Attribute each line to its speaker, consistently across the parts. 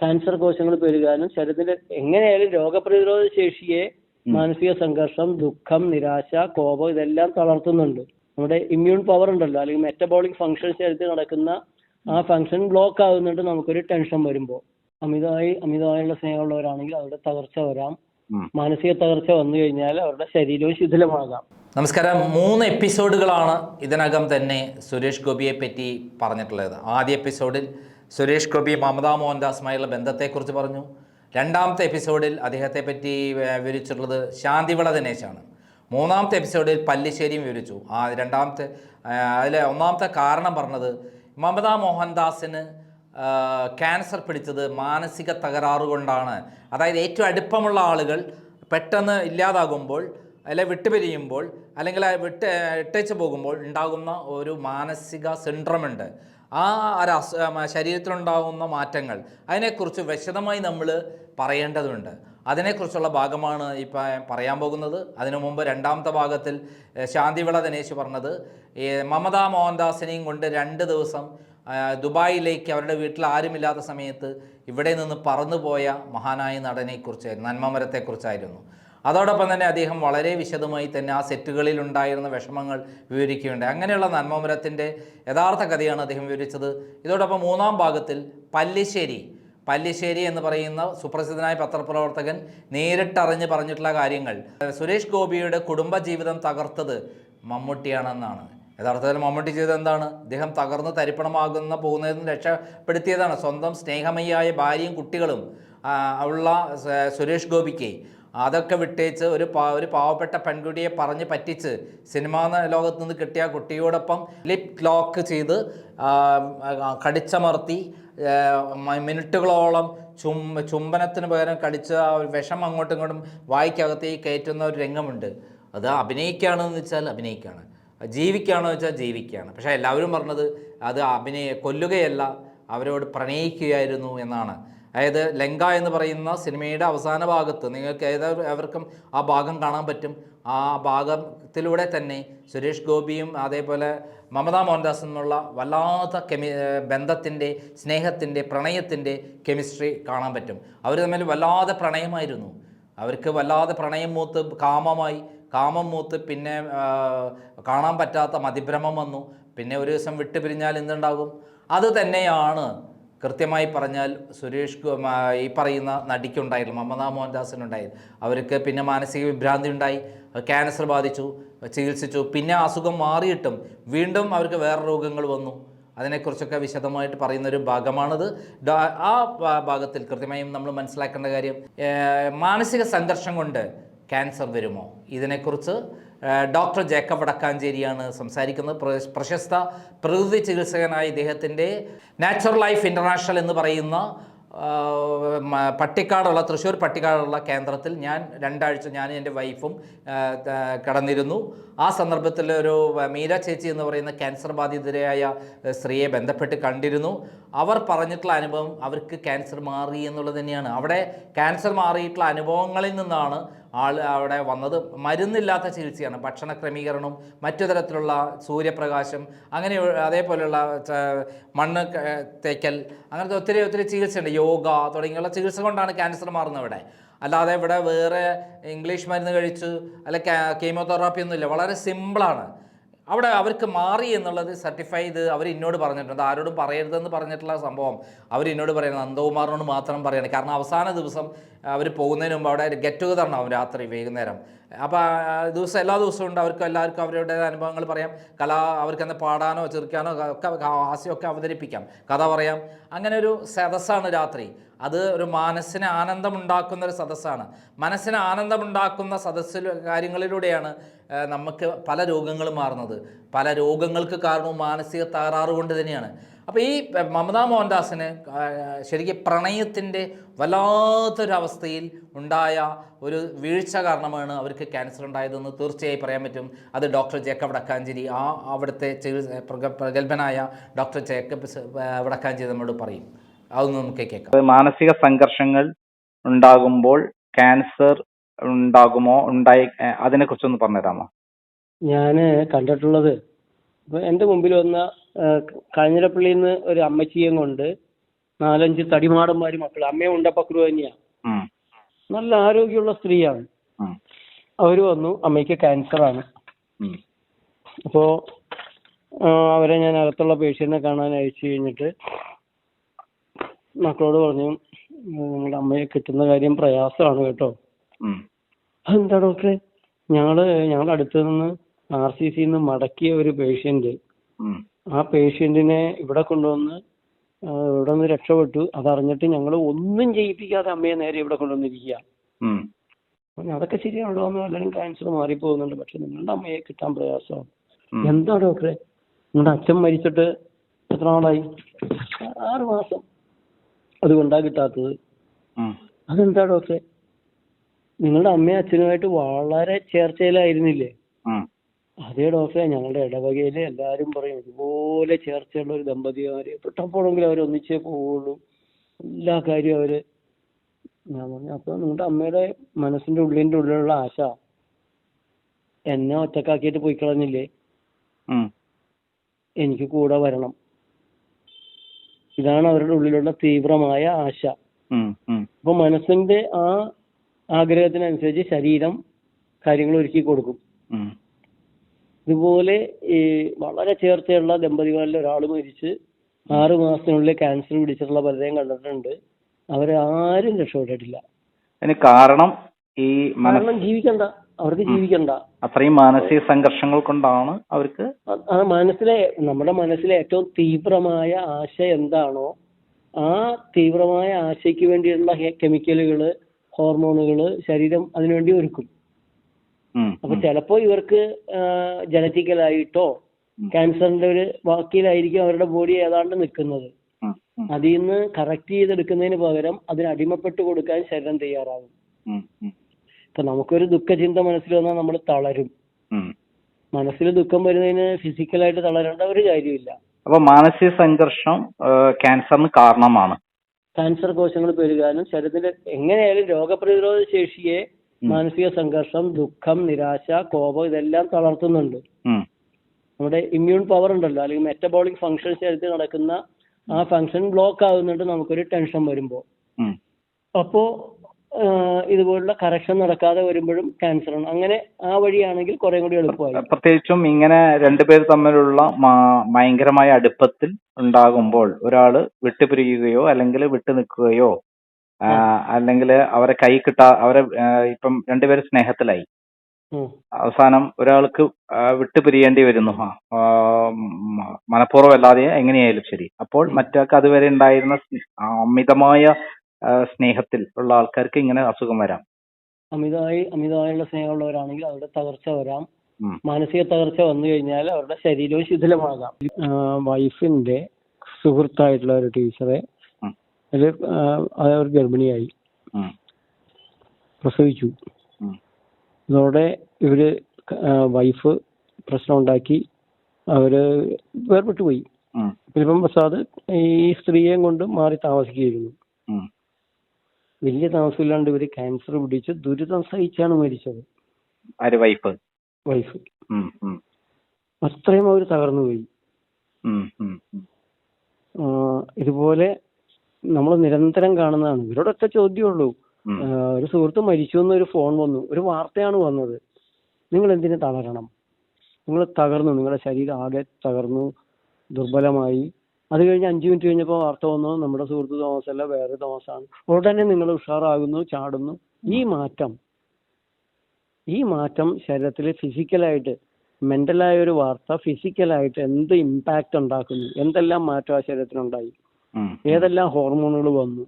Speaker 1: Cancer കോശങ്ങൾ പെരുകാനും ശരീരത്തിന്റെ എങ്ങനെയായാലും രോഗപ്രതിരോധ ശേഷിയെ മാനസിക സംഘർഷം ദുഃഖം നിരാശ കോപം ഇതെല്ലാം തളർത്തുന്നുണ്ട്. നമ്മുടെ ഇമ്മ്യൂൺ പവർ ഉണ്ടല്ലോ അല്ലെങ്കിൽ മെറ്റബോളിക് ഫംഗ്ഷൻ ശരീരത്തിൽ നടക്കുന്ന ആ ഫംഗ്ഷൻ ബ്ലോക്ക് ആകുന്നുണ്ട് നമുക്കൊരു ടെൻഷൻ വരുമ്പോൾ. അമിതമായി അമിതമായുള്ള സ്നേഹമുള്ളവരാണെങ്കിൽ അവരുടെ തകർച്ച വരാം. മാനസിക തകർച്ച വന്നു കഴിഞ്ഞാൽ അവരുടെ ശരീരവും ശിഥിലമാകാം.
Speaker 2: നമസ്കാരം. മൂന്ന് എപ്പിസോഡുകളാണ് ഇതിനകം തന്നെ സുരേഷ് ഗോപിയെ പറ്റി പറഞ്ഞിട്ടുള്ളത്. ആദ്യ എപ്പിസോഡിൽ സുരേഷ് ഗോപി മമതാ മോഹൻദാസുമായുള്ള ബന്ധത്തെക്കുറിച്ച് പറഞ്ഞു. രണ്ടാമത്തെ എപ്പിസോഡിൽ അദ്ദേഹത്തെ പറ്റി വിവരിച്ചിട്ടുള്ളത് ശാന്തിവിള ദിനേശാണ്. മൂന്നാമത്തെ എപ്പിസോഡിൽ പല്ലിശ്ശേരിയും വിവരിച്ചു. ആ രണ്ടാമത്തെ അതിൽ ഒന്നാമത്തെ കാരണം പറഞ്ഞത് മമതാ മോഹൻദാസിന് ക്യാൻസർ പിടിച്ചത് മാനസിക തകരാറുകൊണ്ടാണ് അതായത് ഏറ്റവും അടുപ്പമുള്ള ആളുകൾ പെട്ടെന്ന് ഇല്ലാതാകുമ്പോൾ അല്ലെ വിട്ടുപിരിയുമ്പോൾ അല്ലെങ്കിൽ വിട്ട് ഇട്ടേച്ച് പോകുമ്പോൾ ഉണ്ടാകുന്ന ഒരു മാനസിക സിൻഡ്രമുണ്ട് ആ ഒരു അസു ശരീരത്തിലുണ്ടാകുന്ന മാറ്റങ്ങൾ അതിനെക്കുറിച്ച് വിശദമായി നമ്മൾ പറയേണ്ടതുണ്ട്. അതിനെക്കുറിച്ചുള്ള ഭാഗമാണ് ഇപ്പം പറയാൻ പോകുന്നത്. അതിനു മുമ്പ് രണ്ടാമത്തെ ഭാഗത്തിൽ ശാന്തിവിള ദിനേശ് പറഞ്ഞത് ഈ മമതാ മോഹൻദാസിനെയും കൊണ്ട് രണ്ട് ദിവസം ദുബായിലേക്ക് അവരുടെ വീട്ടിൽ ആരുമില്ലാത്ത സമയത്ത് ഇവിടെ നിന്ന് പറന്നുപോയ മഹാനായ നടനെക്കുറിച്ച് നന്മമരത്തെക്കുറിച്ചായിരുന്നു അതോടൊപ്പം തന്നെ അദ്ദേഹം വളരെ വിശദമായി തന്നെ ആ സെറ്റുകളിൽ ഉണ്ടായിരുന്ന വിഷമങ്ങൾ വിവരിക്കുകയുണ്ടായി. അങ്ങനെയുള്ള നന്മമരത്തിന്റെ യഥാർത്ഥ കഥയാണ് അദ്ദേഹം വിവരിച്ചത്. ഇതോടൊപ്പം മൂന്നാം ഭാഗത്തിൽ പല്ലിശ്ശേരി പല്ലിശ്ശേരി എന്ന് പറയുന്ന സുപ്രസിദ്ധനായ പത്രപ്രവർത്തകൻ നേരിട്ടറിഞ്ഞ് പറഞ്ഞിട്ടുള്ള കാര്യങ്ങൾ. സുരേഷ് ഗോപിയുടെ കുടുംബജീവിതം തകർത്തത് മമ്മൂട്ടിയാണെന്നാണ്. യഥാർത്ഥത്തിൽ മമ്മൂട്ടി ചെയ്തത് എന്താണ്? ഇദ്ദേഹം തകർന്ന് തരിപ്പണമാകുന്ന പോകുന്നതിൽ നിന്ന് രക്ഷപ്പെടുത്തിയതാണ്. സ്വന്തം സ്നേഹമയ്യായ ഭാര്യയും കുട്ടികളും ഉള്ള സുരേഷ് ഗോപിക്ക് അതൊക്കെ വിട്ടേച്ച് ഒരു പാ ഒരു പാവപ്പെട്ട പെൺകുട്ടിയെ പറഞ്ഞ് പറ്റിച്ച് സിനിമാ ലോകത്തു നിന്ന് കിട്ടിയ കുട്ടിയോടൊപ്പം ലിപ് ലോക്ക് ചെയ്ത് കടിച്ചമർത്തി മിനിറ്റുകളോളം ചും ചുംബനത്തിന് പകരം കടിച്ച വിഷം അങ്ങോട്ടും ഇങ്ങോട്ടും വായിക്കകത്തേക്ക് കയറ്റുന്ന ഒരു രംഗമുണ്ട്. അത് അഭിനയിക്കുകയാണെന്ന് വെച്ചാൽ അഭിനയിക്കുകയാണ്. ജീവിക്കുകയാണോ വെച്ചാൽ ജീവിക്കുകയാണ്. പക്ഷേ എല്ലാവരും പറഞ്ഞത് അത് അഭിനയ കൊല്ലുകയല്ല അവരോട് പ്രണയിക്കുകയായിരുന്നു എന്നാണ്. അതായത് ലങ്ക എന്ന് പറയുന്ന സിനിമയുടെ അവസാന ഭാഗത്ത് നിങ്ങൾക്ക് ഏതാവർക്കും ആ ഭാഗം കാണാൻ പറ്റും. ആ ഭാഗത്തിലൂടെ തന്നെ സുരേഷ് ഗോപിയും അതേപോലെ മമതാ മോഹൻദാസ് എന്നുള്ള വല്ലാത്ത കെമി ബന്ധത്തിന്റെ സ്നേഹത്തിന്റെ പ്രണയത്തിന്റെ കെമിസ്ട്രി കാണാൻ പറ്റും. അവർ തമ്മിൽ വല്ലാതെ പ്രണയമായിരുന്നു. അവർക്ക് വല്ലാതെ പ്രണയം മൂത്ത് കാമമായി. കാമം മൂത്ത് പിന്നെ കാണാൻ പറ്റാത്ത മതിഭ്രമം വന്നു. പിന്നെ ഒരു ദിവസം വിട്ടുപിരിഞ്ഞാൽ എന്തുണ്ടാകും? അത് തന്നെയാണ് കൃത്യമായി പറഞ്ഞാൽ സുരേഷ് ഈ പറയുന്ന നടിക്കുണ്ടായിരുന്നു മമതാ മോഹൻദാസിനുണ്ടായിരുന്നു. അവർക്ക് പിന്നെ മാനസിക വിഭ്രാന്തി ഉണ്ടായി ക്യാൻസർ ബാധിച്ചു ചികിത്സിച്ചു. പിന്നെ അസുഖം മാറിയിട്ടും വീണ്ടും അവർക്ക് വേറെ രോഗങ്ങൾ വന്നു. അതിനെക്കുറിച്ചൊക്കെ വിശദമായിട്ട് പറയുന്നൊരു ഭാഗമാണിത്. ആ ഭാഗത്തിൽ കൃത്യമായും നമ്മൾ മനസ്സിലാക്കേണ്ട കാര്യം മാനസിക സംഘർഷം കൊണ്ട് ക്യാൻസർ വരുമോ? ഇതിനെക്കുറിച്ച് ഡോക്ടർ ജേക്കബ് വടക്കാഞ്ചേരിയാണ് സംസാരിക്കുന്നത്. പ്രശസ്ത പ്രകൃതി ചികിത്സകനായ ഇദ്ദേഹത്തിന്റെ നാച്ചുറൽ ലൈഫ് ഇന്റർനാഷണൽ എന്ന് പറയുന്ന പട്ടിക്കാടുള്ള തൃശ്ശൂർ പട്ടിക്കാടുള്ള കേന്ദ്രത്തിൽ ഞാൻ രണ്ടാഴ്ച ഞാനും എന്റെ വൈഫും കിടന്നിരുന്നു. ആ സന്ദർഭത്തിൽ ഒരു മീര ചേച്ചി എന്ന് പറയുന്ന ക്യാൻസർ ബാധിതരായ സ്ത്രീയെ ബന്ധപ്പെട്ട് കണ്ടിരുന്നു. അവർ പറഞ്ഞിട്ടുള്ള അനുഭവം അവർക്ക് ക്യാൻസർ മാറി എന്നുള്ളത് തന്നെയാണ്. അവിടെ ക്യാൻസർ മാറിയിട്ടുള്ള അനുഭവങ്ങളിൽ നിന്നാണ് ആൾ അവിടെ വന്നത് മരുന്നില്ലാത്ത ചികിത്സയാണ്. ഭക്ഷണ ക്രമീകരണവും മറ്റു തരത്തിലുള്ള സൂര്യപ്രകാശം അങ്ങനെ അതേപോലെയുള്ള മണ്ണ് തേക്കൽ അങ്ങനത്തെ ഒത്തിരി ഒത്തിരി ചികിത്സയുണ്ട്. യോഗ തുടങ്ങിയുള്ള ചികിത്സ കൊണ്ടാണ് ക്യാൻസർ മാറുന്നത് ഇവിടെ. അല്ലാതെ ഇവിടെ വേറെ ഇംഗ്ലീഷ് മരുന്ന് കഴിച്ചു അല്ല കീമോതെറാപ്പി ഒന്നുമില്ല. വളരെ സിമ്പിളാണ് അവിടെ അവർക്ക് മാറി എന്നുള്ളത് സർട്ടിഫൈ ചെയ്ത് അവർ എന്നോട് പറഞ്ഞിട്ടുണ്ട്. ആരോടും പറയരുതെന്ന് പറഞ്ഞിട്ടുള്ള സംഭവം. അവർ എന്നോട് പറയുന്നത് നന്ദകുമാറിനോട് മാത്രം പറയണം. കാരണം അവസാന ദിവസം അവർ പോകുന്നതിന് മുമ്പ് അവിടെ ഗെറ്റ് ടുഗദർ ഉണ്ടാവും രാത്രി വൈകുന്നേരം. അപ്പോൾ ദിവസം എല്ലാ ദിവസവും ഉണ്ട്. അവർക്ക് എല്ലാവർക്കും അവരുടെ അനുഭവങ്ങൾ പറയാം. കല അവർക്ക് എന്താ പാടാനോ ചെറുക്കാനോ ഒക്കെ ഹാസ്യമൊക്കെ അവതരിപ്പിക്കാം. കഥ പറയാം. അങ്ങനെ ഒരു സദസ്സാണ് രാത്രി. അത് ഒരു മനസ്സിന് ആനന്ദമുണ്ടാക്കുന്ന ഒരു സദസ്സാണ്. മനസ്സിന് ആനന്ദമുണ്ടാക്കുന്ന സദസ്സിൽ കാര്യങ്ങളിലൂടെയാണ് നമുക്ക് പല രോഗങ്ങളും മാറുന്നത്. പല രോഗങ്ങൾക്ക് കാരണവും മാനസിക തകരാറ് കൊണ്ട് തന്നെയാണ്. അപ്പോൾ ഈ മമതാ മോഹൻദാസിന് ശരിക്കും പ്രണയത്തിന്റെ വല്ലാത്തൊരവസ്ഥയിൽ ഉണ്ടായ ഒരു വീഴ്ച കാരണമാണ് അവർക്ക് ക്യാൻസർ ഉണ്ടായതെന്ന് തീർച്ചയായും പറയാൻ പറ്റും. അത് ഡോക്ടർ ജേക്കബ് വടക്കാഞ്ചേരി ആ അവിടുത്തെ പ്രഗത്ഭനായ ഡോക്ടർ ജേക്കബ് വടക്കാഞ്ചേരി നമ്മോട് പറയും. അതൊന്ന് നമുക്ക് കേൾക്കാം.
Speaker 3: മാനസിക സംഘർഷങ്ങൾ ഉണ്ടാകുമ്പോൾ ക്യാൻസർ ഉണ്ടാകുമോ? ഉണ്ടായി അതിനെ കുറിച്ചൊന്ന് പറഞ്ഞുതരാമോ?
Speaker 1: ഞാൻ കണ്ടിട്ടുള്ളത് ഇപ്പൊ എന്റെ മുമ്പിൽ വന്ന കാഞ്ഞിരപ്പള്ളിയിൽ നിന്ന് ഒരു അമ്മച്ചിയും കൊണ്ട് നാലഞ്ച് തടിമാടന്മാര് മക്കൾ അമ്മയും ഉണ്ടപ്പക്രു തന്നെയാ. നല്ല ആരോഗ്യമുള്ള സ്ത്രീയാണ്. അവർ വന്നു. അമ്മയ്ക്ക് ക്യാൻസർ ആണ് അപ്പോ അവരെ ഞാൻ അകത്തുള്ള പേഷ്യന്റിനെ കാണാൻ അയച്ചു കഴിഞ്ഞിട്ട് മക്കളോട് പറഞ്ഞു നിങ്ങളുടെ അമ്മയെ കിട്ടുന്ന കാര്യം പ്രയാസമാണ് കേട്ടോ. അതെന്താ ഡോക്ടറെ? ഞങ്ങൾ ഞങ്ങളുടെ അടുത്ത് നിന്ന് ആർ സി സിന്ന് മടക്കിയ ഒരു പേഷ്യന്റ് ആ പേഷ്യന്റിനെ ഇവിടെ കൊണ്ടുവന്ന് ഇവിടെ നിന്ന് രക്ഷപ്പെട്ടു. അതറിഞ്ഞിട്ട് ഞങ്ങൾ ഒന്നും ചെയ്യിപ്പിക്കാതെ അമ്മയെ നേരെ ഇവിടെ കൊണ്ടുവന്നിരിക്കുക. അതൊക്കെ ശരിയാണല്ലോ. അമ്മ എല്ലാവരും ക്യാൻസർ മാറിപ്പോകുന്നുണ്ട്. പക്ഷെ നിങ്ങളുടെ അമ്മയെ കിട്ടാൻ പ്രയാസമാണ്. എന്താ ഡോക്ടറെ? നിങ്ങളുടെ അച്ഛൻ മരിച്ചിട്ട് എത്ര നാളായി? ആറ് മാസം. അതുകൊണ്ടാ കിട്ടാത്തത്. അതെന്താ ഡോക്ടറെ? നിങ്ങളുടെ അമ്മയും അച്ഛനുമായിട്ട് വളരെ ചേർച്ചയിലായിരുന്നില്ലേ? അതേ ഡോക്ടറെ ഞങ്ങളുടെ ഇടവകയിൽ എല്ലാരും പറയും ഇതുപോലെ ചേർച്ചയുള്ള ഒരു ദമ്പതിമാര് പെട്ടപ്പോഴെങ്കിലും അവർ ഒന്നിച്ചേ പോവുള്ളൂ. എല്ലാ കാര്യവും അവർ ഞാൻ പറഞ്ഞു അപ്പൊ നിങ്ങളുടെ അമ്മയുടെ മനസ്സിന്റെ ഉള്ളിന്റെ ഉള്ളിലുള്ള ആശ എന്നെ ഒറ്റക്കാക്കിയിട്ട് പോയി കളഞ്ഞില്ലേ? എനിക്ക് കൂടെ വരണം. ഇതാണ് അവരുടെ ഉള്ളിലുള്ള തീവ്രമായ ആശ. അപ്പൊ മനസ്സിന്റെ ആ ആഗ്രഹത്തിനനുസരിച്ച് ശരീരം കാര്യങ്ങൾ ഒരുക്കി കൊടുക്കും. ഇതുപോലെ ഈ വളരെ ചേർച്ചയുള്ള ദമ്പതികളിൽ ഒരാൾ മരിച്ച് ആറു മാസത്തിനുള്ളിൽ ക്യാൻസർ പിടിച്ചിട്ടുള്ള പലരെയും കണ്ടിട്ടുണ്ട്. അവരെ ആരും രക്ഷപ്പെട്ടിട്ടില്ല.
Speaker 3: അതിന് കാരണം ഈ
Speaker 1: കാരണം ജീവിക്കണ്ട. അവർക്ക് ജീവിക്കണ്ട.
Speaker 3: അത്രയും മാനസിക സംഘർഷങ്ങൾ കൊണ്ടാണ് അവർക്ക്
Speaker 1: അത് മനസ്സിലെ നമ്മുടെ മനസ്സിലെ ഏറ്റവും തീവ്രമായ ആശ എന്താണോ ആ തീവ്രമായ ആശയ്ക്ക് വേണ്ടിയുള്ള കെമിക്കലുകൾ ഹോർമോണുകൾ ശരീരം അതിനുവേണ്ടി ഒരുക്കും. അപ്പൊ ചിലപ്പോ ഇവർക്ക് ജനറ്റിക്കലായിട്ടോ ക്യാൻസറിന്റെ ഒരു വാക്കിലായിരിക്കും അവരുടെ ബോഡി ഏതാണ്ട് നിൽക്കുന്നത്. അതിൽ നിന്ന് കറക്റ്റ് ചെയ്തെടുക്കുന്നതിന് പകരം അതിന് അടിമപ്പെട്ട് കൊടുക്കാൻ ശരീരം തയ്യാറാകും. ഇപ്പൊ നമുക്കൊരു ദുഃഖചിന്ത മനസ്സിൽ വന്നാൽ നമ്മൾ തളരും. മനസ്സിൽ ദുഃഖം വരുന്നതിന് ഫിസിക്കലായിട്ട് തളരേണ്ട ഒരു കാര്യമില്ല.
Speaker 3: അപ്പൊ മാനസിക സംഘർഷം ക്യാൻസറിന് കാരണമാണ്.
Speaker 1: ക്യാൻസർ കോശങ്ങൾ പെരുകാനും ശരീരത്തിന്റെ എങ്ങനെയായാലും രോഗപ്രതിരോധ ശേഷിയെ മാനസിക സംഘർഷം ദുഃഖം നിരാശ കോപം ഇതെല്ലാം തളർത്തുന്നുണ്ട്. നമ്മുടെ ഇമ്മ്യൂൺ പവർ ഉണ്ടല്ലോ അല്ലെങ്കിൽ മെറ്റബോളിക് ഫംഗ്ഷൻ ശരീരത്തിൽ നടക്കുന്ന ആ ഫംഗ്ഷൻ ബ്ലോക്ക് ആകുന്നുണ്ട് നമുക്കൊരു ടെൻഷൻ വരുമ്പോൾ. അപ്പോ ഇതുപോലുള്ള കറക്ഷൻ നടക്കാതെ വരുമ്പോഴും ക്യാൻസർ ആണ്. അങ്ങനെ ആ വഴിയാണെങ്കിൽ കുറെ കൂടി എളുപ്പമായി.
Speaker 3: പ്രത്യേകിച്ചും ഇങ്ങനെ രണ്ടുപേർ തമ്മിലുള്ള ഭയങ്കരമായ അടുപ്പത്തിൽ ഉണ്ടാകുമ്പോൾ ഒരാൾ വിട്ടുപിരിയുകയോ അല്ലെങ്കിൽ വിട്ടു നിൽക്കുകയോ അല്ലെങ്കിൽ അവരെ കൈ കിട്ടാ അവരെ ഇപ്പം രണ്ടുപേരും സ്നേഹത്തിലായി. അവസാനം ഒരാൾക്ക് വിട്ടുപിരിയേണ്ടി വരുന്നു. മനഃപൂർവം അല്ലാതെ എങ്ങനെയായാലും ശരി. അപ്പോൾ മറ്റൊക്കെ അതുവരെ ഉണ്ടായിരുന്ന അമിതമായ സ്നേഹത്തിൽ ഉള്ള ആൾക്കാർക്ക് ഇങ്ങനെ അസുഖം വരാം.
Speaker 1: അമിതമായി അമിതമായുള്ള സ്നേഹമുള്ളവരാണെങ്കിൽ അവരുടെ തകർച്ച വരാം. മാനസിക തകർച്ച വന്നു കഴിഞ്ഞാൽ അവരുടെ ശരീരവും ശിഥിലമാകാം. വൈഫിന്റെ സുഹൃത്തായിട്ടുള്ള ഒരു ടീച്ചറെ. അതിൽ അവർ ഗർഭിണിയായി പ്രസവിച്ചു. ഇതോടെ ഇവർ വൈഫ് പ്രശ്നം ഉണ്ടാക്കി അവർ വേർപെട്ടു പോയി
Speaker 3: ഉം,
Speaker 1: പ്രസാദ് ഈ സ്ത്രീയെയും കൊണ്ട് മാറി താമസിക്കുകയായിരുന്നു. വലിയ താമസമില്ലാണ്ട് ഇവർ ക്യാൻസർ പിടിച്ച് ദുരിതം സഹിച്ചാണ് മരിച്ചത്.
Speaker 3: ആര് വൈഫ്
Speaker 1: വൈഫ് അത്രയും അവർ തകർന്നു പോയി. ഇതുപോലെ നമ്മൾ നിരന്തരം കാണുന്നതാണ്. ഇവരോടൊക്കെ ചോദ്യമുള്ളൂ. ഒരു സുഹൃത്ത് മരിച്ചു എന്നൊരു ഫോൺ വന്നു. ഒരു വാർത്തയാണ് വന്നത്. നിങ്ങൾ എന്തിനു തളരണം? നിങ്ങൾ തകർന്നു. നിങ്ങളുടെ ശരീരം ആകെ തകർന്നു. ദുർബലമായി. അത് കഴിഞ്ഞ് അഞ്ചു മിനിറ്റ് കഴിഞ്ഞപ്പോൾ വാർത്ത വന്നു. നമ്മുടെ സുഹൃത്ത് തോമസ് അല്ല വേറെ തോമസ് ആണ് ഉടനെ നിങ്ങൾ ഉഷാറാകുന്നു ചാടുന്നു. ഈ മാറ്റം ഈ മാറ്റം ശരീരത്തിൽ ഫിസിക്കലായിട്ട് മെന്റലായ ഒരു വാർത്ത ഫിസിക്കലായിട്ട് എന്ത് ഇമ്പാക്റ്റ് ഉണ്ടാക്കുന്നു? എന്തെല്ലാം മാറ്റം ആ ശരീരത്തിനുണ്ടായി? ഏതെല്ലാം ഹോർമോണുകൾ വന്നു.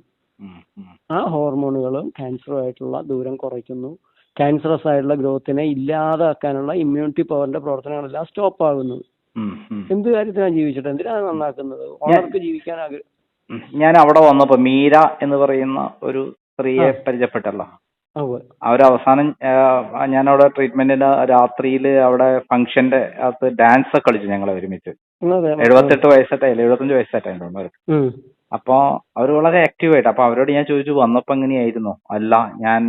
Speaker 1: ആ ഹോർമോണുകളും ക്യാൻസറുമായിട്ടുള്ള ദൂരം കുറയ്ക്കുന്നു. ക്യാൻസറസ് ആയിട്ടുള്ള ഗ്രോത്തിനെ ഇല്ലാതാക്കാനുള്ള ഇമ്മ്യൂണിറ്റി പവറിന്റെ പ്രവർത്തനങ്ങളെല്ലാം സ്റ്റോപ്പ് ആകുന്നു. എന്ത് കാര്യത്തിനാണ് ജീവിച്ചിട്ട് എന്തിനാണ് നന്നാക്കുന്നത്? ഓണർക്ക് ജീവിക്കാൻ
Speaker 3: ആഗ്രഹം. ഞാൻ അവിടെ വന്നപ്പോ മീര എന്ന് പറയുന്ന ഒരു സ്ത്രീയെ പരിചയപ്പെട്ടല്ലോ. അവരവസാനം ഞാൻ അവിടെ ട്രീറ്റ്മെന്റിന് രാത്രിയിൽ അവിടെ ഫംഗ്ഷന്റെ അകത്ത് ഡാൻസ് ഒക്കെ കളിച്ചു ഞങ്ങൾ ഒരുമിച്ച്. എഴുപത്തെട്ട് വയസ്സായിട്ടായില്ല എഴുപത്തഞ്ച് വയസ്സായിട്ടായിരുന്നു അവർക്ക്. അപ്പൊ അവർ വളരെ ആക്റ്റീവ് ആയിട്ട് അപ്പൊ അവരോട് ഞാൻ ചോദിച്ചു വന്നപ്പോ എങ്ങനെയായിരുന്നു? അല്ല ഞാൻ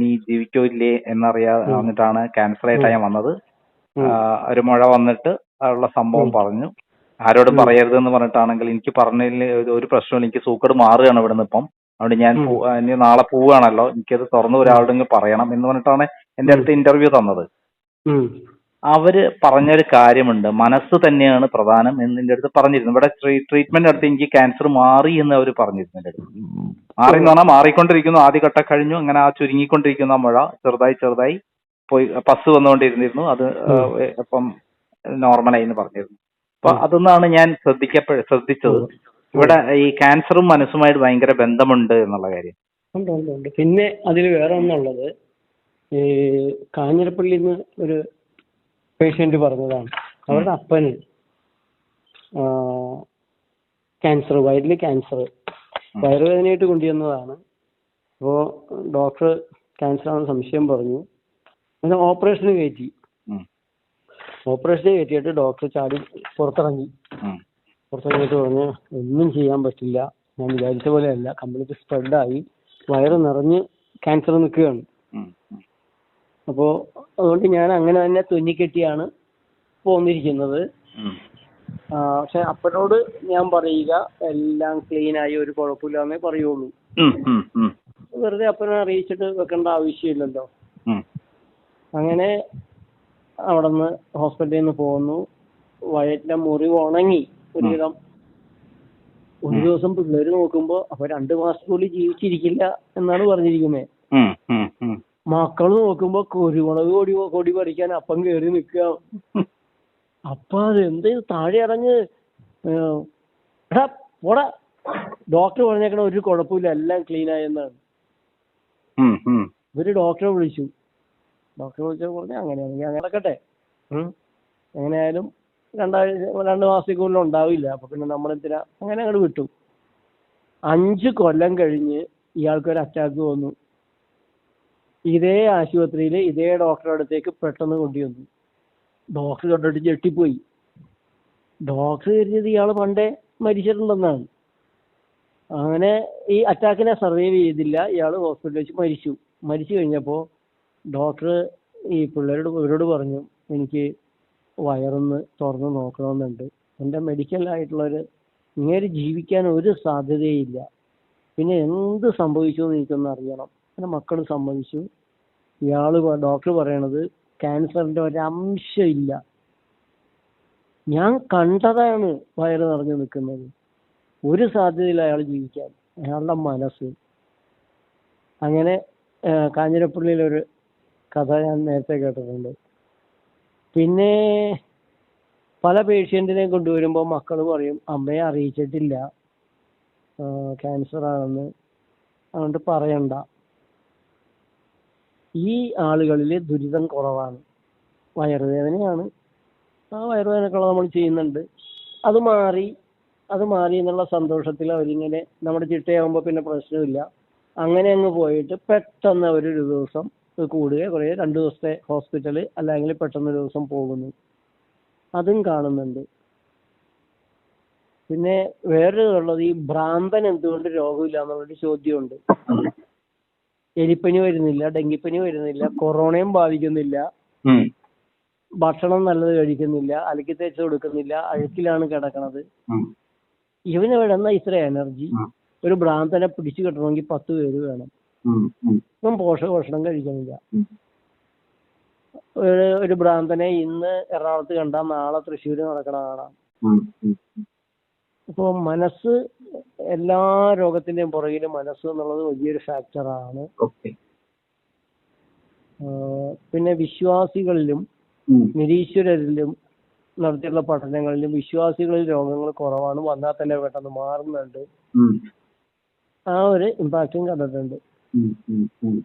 Speaker 3: നീ ജീവിക്കോ ഇല്ലേ? എന്നറിയാ വന്നിട്ടാണ് ക്യാൻസർ ആയിട്ടാണ് ഞാൻ വന്നത്. ഒരു മുഴ വന്നിട്ട് ഉള്ള സംഭവം പറഞ്ഞു. ആരോടും
Speaker 1: ഉം.
Speaker 3: പറയരുത് എന്ന് പറഞ്ഞിട്ടാണെങ്കിൽ എനിക്ക് പറഞ്ഞതിൽ ഒരു- പ്രശ്നവും പ്രശ്നമില്ല എനിക്ക് സൂക്കട് മാറുകയാണ് ഇവിടുന്ന് ഇപ്പം. അതുകൊണ്ട് ഞാൻ ഇനി നാളെ പോവുകയാണല്ലോ. എനിക്കത് തുറന്ന് ഒരാളോടെങ്കിലും പറയണം എന്ന് പറഞ്ഞിട്ടാണ് എന്റെ അടുത്ത് ഇന്റർവ്യൂ തന്നത്. അവർ പറഞ്ഞൊരു കാര്യമുണ്ട്. മനസ്സ് തന്നെയാണ് പ്രധാനം എന്ന് എന്റെ അടുത്ത് പറഞ്ഞിരുന്നു. ഇവിടെ ട്രീറ്റ്മെന്റ് അടുത്ത് എനിക്ക് ക്യാൻസർ മാറി എന്ന് അവർ പറഞ്ഞിരുന്നു എന്റെ അടുത്ത്. മാറി എന്ന് പറഞ്ഞാൽ മാറിക്കൊണ്ടിരിക്കുന്നു. ആദ്യഘട്ടം കഴിഞ്ഞു. അങ്ങനെ ആ ചുരുങ്ങിക്കൊണ്ടിരിക്കുന്ന മഴ ചെറുതായി ചെറുതായി പോയി പസ് വന്നുകൊണ്ടിരുന്നിരുന്നു. അത് ഇപ്പം നോർമലായി എന്ന് പറഞ്ഞിരുന്നു. അപ്പൊ അതൊന്നാണ് ഞാൻ ശ്രദ്ധിക്കപ്പെ ശ്രദ്ധിച്ചത്. ഇവിടെ ഈ ക്യാൻസറും മനസ്സുമായിട്ട് ഭയങ്കര ബന്ധമുണ്ട് എന്നുള്ള കാര്യം.
Speaker 1: ഉണ്ട് ഉണ്ട് ഉണ്ട്. പിന്നെ അതിൽ വേറെ ഒന്നുള്ളത് ഈ കാഞ്ഞിരപ്പള്ളിയിൽ നിന്ന് ഒരു പേഷ്യന്റ് പറഞ്ഞതാണ്. അവരുടെ അപ്പന് ക്യാൻസർ വയറിൽ ക്യാൻസർ വയറുവേദനയായിട്ട് കൊണ്ടുവന്നതാണ്. അപ്പോൾ ഡോക്ടർ ക്യാൻസർ ആണെന്ന് സംശയം പറഞ്ഞു. അങ്ങനെ ഓപ്പറേഷന് കയറ്റി.
Speaker 3: ഉം,
Speaker 1: ഓപ്പറേഷന് കയറ്റിയിട്ട് ഡോക്ടർ ചാടി പുറത്തിറങ്ങി. പുറത്തിറങ്ങിയിട്ട് പറഞ്ഞു ഒന്നും ചെയ്യാൻ പറ്റില്ല. ഞാൻ വിചാരിച്ച പോലെയല്ല. കംപ്ലീറ്റ് സ്പ്രെഡായി വയറ് നിറഞ്ഞ് ക്യാൻസർ നിൽക്കുകയാണ്. അപ്പോൾ അതുകൊണ്ട് ഞാൻ അങ്ങനെ തന്നെ തുന്നിക്കെട്ടിയാണ് പോന്നിരിക്കുന്നത്. പക്ഷെ അപ്പനോട് ഞാൻ പറയുക എല്ലാം ക്ലീൻ ആയി ഒരു കുഴപ്പമില്ലാന്നേ പറയുള്ളൂ. വെറുതെ അപ്പനെ അറിയിച്ചിട്ട് വെക്കേണ്ട ആവശ്യമില്ലല്ലോ. അങ്ങനെ അവിടെ നിന്ന് ഹോസ്പിറ്റലിൽ നിന്ന് പോന്നു. വയറ്റിലെ മുറിവ് ഉണങ്ങി ഒരുവിധം ഒരു ദിവസം പിള്ളേര് നോക്കുമ്പോ അപ്പൊ രണ്ട് മാസത്തിനുള്ളിൽ ജീവിച്ചിരിക്കില്ല എന്നാണ് പറഞ്ഞിരിക്കുന്നത്. മക്കൾ നോക്കുമ്പോ കുരുമുളക് കൊടി കൊടി പറിക്കാൻ അപ്പം കേറി നിൽക്കുക അപ്പൊ അത് എന്ത് താഴെ ഇറങ്ങ് എടാ പോടാ. ഡോക്ടർ പറഞ്ഞേക്കണ ഒരു കുഴപ്പമില്ല എല്ലാം ക്ലീൻ ആയെന്നാണ്. ഇവർ ഡോക്ടറെ വിളിച്ചു. ഡോക്ടറെ വിളിച്ചപ്പോൾ പറഞ്ഞു അങ്ങനെയാണെങ്കിൽ അങ്ങനെ നടക്കട്ടെ. എങ്ങനെയായാലും രണ്ടാഴ്ച രണ്ട് മാസത്തേക്കുള്ളിൽ ഉണ്ടാവില്ല. അപ്പൊ പിന്നെ നമ്മളെന്തിനാ? അങ്ങനെ അങ്ങോട്ട് വിട്ടു. അഞ്ച് കൊല്ലം കഴിഞ്ഞ് ഇയാൾക്ക് ഒരു അറ്റാക്ക് വന്നു. ഇതേ ആശുപത്രിയിൽ ഇതേ ഡോക്ടറുടെ അടുത്തേക്ക് പെട്ടെന്ന് കൊണ്ടുവന്നു. ഡോക്ടർ കണ്ടിട്ട് ഞെട്ടിപ്പോയി. ഡോക്ടർ കരുതിയത് ഇയാൾ പണ്ടേ മരിച്ചിട്ടുണ്ടെന്നാണ്. അങ്ങനെ ഈ അറ്റാക്കിനെ സർവൈവ് ചെയ്തില്ല. ഇയാൾ ഹോസ്പിറ്റലിൽ വെച്ച് മരിച്ചു. മരിച്ചു കഴിഞ്ഞപ്പോൾ ഡോക്ടർ ഈ പിള്ളേരോട് ഇവരോട് പറഞ്ഞു എനിക്ക് വയറൊന്ന് തുറന്ന് നോക്കണമെന്നുണ്ട്. എന്റെ മെഡിക്കൽ ആയിട്ടുള്ളൊരു ഇങ്ങനെ ജീവിക്കാൻ ഒരു സാധ്യതയില്ല. പിന്നെ എന്ത് സംഭവിച്ചു എന്ന് എനിക്കൊന്ന് അറിയണം. എന്റെ മക്കൾ സമ്മതിച്ചു. ഇയാൾ ഡോക്ടർ പറയണത് ക്യാൻസറിന്റെ ഒരംശം ഇല്ല. ഞാൻ കണ്ടതാണ് വയറ് നിറഞ്ഞു നിൽക്കുന്നത്. ഒരു സാധ്യതയില്ല അയാൾ ജീവിക്കാൻ. അയാളുടെ മനസ്സ്. അങ്ങനെ കാഞ്ഞിരപ്പള്ളിയിലൊരു കഥ ഞാൻ നേരത്തെ കേട്ടിട്ടുണ്ട്. പിന്നെ പല പേഷ്യന്റിനെയും കൊണ്ടുവരുമ്പോൾ മക്കൾ പറയും അമ്മയെ അറിയിച്ചിട്ടില്ല. ക്യാൻസർ ആണെന്ന്. അതുകൊണ്ട് പറയണ്ട. ഈ ആളുകളിൽ ദുരിതം കുറവാണ്. വയറുവേദനയാണ്. ആ വയറുവേദനക്കുള്ള നമ്മൾ ചെയ്യുന്നുണ്ട്. അത് മാറി അത് മാറി എന്നുള്ള സന്തോഷത്തിൽ അവരിങ്ങനെ നമ്മുടെ ചിട്ടയാകുമ്പോൾ പിന്നെ പ്രശ്നമില്ല. അങ്ങനെ അങ്ങ് പോയിട്ട് പെട്ടെന്ന് അവരൊരു ദിവസം കൂടുക കുറേ രണ്ട് ദിവസത്തെ ഹോസ്പിറ്റൽ അല്ലെങ്കിൽ പെട്ടെന്ന് ഒരു ദിവസം പോകുന്നു. അതും കാണുന്നുണ്ട്. പിന്നെ വേറൊരു ഉള്ളത് ഈ ഭ്രാന്തൻ എന്തുകൊണ്ട് രോഗമില്ല എന്നുള്ളൊരു ചോദ്യമുണ്ട്. എലിപ്പനി വരുന്നില്ല ഡെങ്കിപ്പനി വരുന്നില്ല കൊറോണയും ബാധിക്കുന്നില്ല. ഭക്ഷണം നല്ലത് കഴിക്കുന്നില്ല അലക്കി തേച്ച് കൊടുക്കുന്നില്ല അഴുക്കിലാണ് കിടക്കണത്. ഇവന് വേണമെന്ന ഇത്ര എനർജി ഒരു ഭ്രാന്തനെ പിടിച്ചു കിട്ടണമെങ്കിൽ പത്ത് പേര് വേണം. ഇവൻ പോഷക ഭക്ഷണം കഴിക്കുന്നില്ല. ഒരു ഒരു ഭ്രാന്തനെ ഇന്ന് എറണാകുളത്ത് കണ്ടാൽ നാളെ തൃശ്ശൂര് നടക്കണ കാണാം.
Speaker 3: ഉം.
Speaker 1: മനസ്സ് എല്ലാ രോഗത്തിന്റെയും പുറകിൽ മനസ്സ് എന്നുള്ളത് വലിയൊരു ഫാക്ടറാണ് പിന്നെ വിശ്വാസികളിലും നിരീശ്വരരിലും നടത്തിയിട്ടുള്ള പഠനങ്ങളിലും വിശ്വാസികളിൽ രോഗങ്ങൾ കുറവാണ്. വന്നാൽ തന്നെ പെട്ടെന്ന് മാറുന്നുണ്ട്. ആ ഒരു ഇമ്പാക്റ്റും കണ്ടിട്ടുണ്ട്.
Speaker 3: mm. mm, mm.